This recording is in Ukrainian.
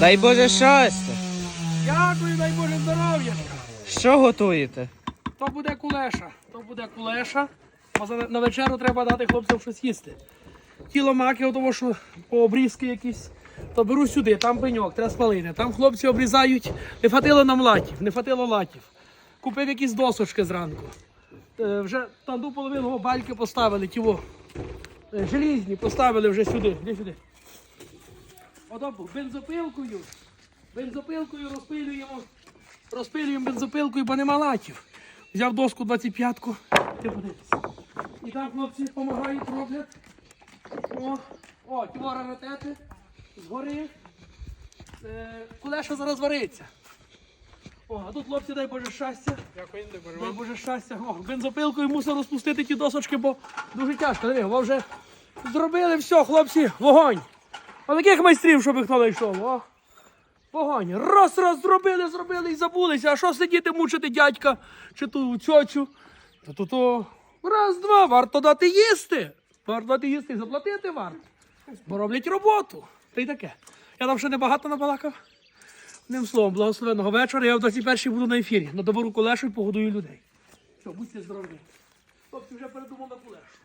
Дай Боже щастя. Дякую, дай Боже здоров'я. Що готуєте? То буде кулеша, то буде кулеша. А на вечеру треба дати хлопцям щось їсти. Кіло маки, того, що по обрізки якісь, то беру сюди, там пеньок, треба спалити. Там хлопці обрізають, не фатило нам латів, не фатило латів. Купив якісь досочки зранку. Е, вже там ту половину бальки поставили, тіво. Е, Желізні поставили вже сюди, де сюди. Ото бензопилкою. Бензопилкою розпилюємо. Розпилюємо бензопилкою, бо нема латів. Взяв доску 25-ку. Ти подивись. І там хлопці допомагають, роблять. О, о, тіво раритети. Згори. Е, кулеша зараз вариться. О, а тут хлопці, дай Боже щастя. Дякую. Дай Боже щастя. О, бензопилкою мусив розпустити ті досочки, бо дуже тяжко. Диви, ви вже зробили все, хлопці, вогонь. А таких майстрів, щоб хто знайшов, о. Вогонь. Раз, раз зробили, зробили і забулися. А що сидіти мучити дядька чи ту цьочу? То то то раз, два, варто дати їсти. Варто дати їсти і заплатити варто. Бо роблять роботу. Та й таке. Я там ще небагато набалакав. Одним словом, благословенного вечора. Я в 21-й буду на ефірі. На добору кулешу і погодую людей. Все, будьте здорові. Хлопці вже передумав на кулешу.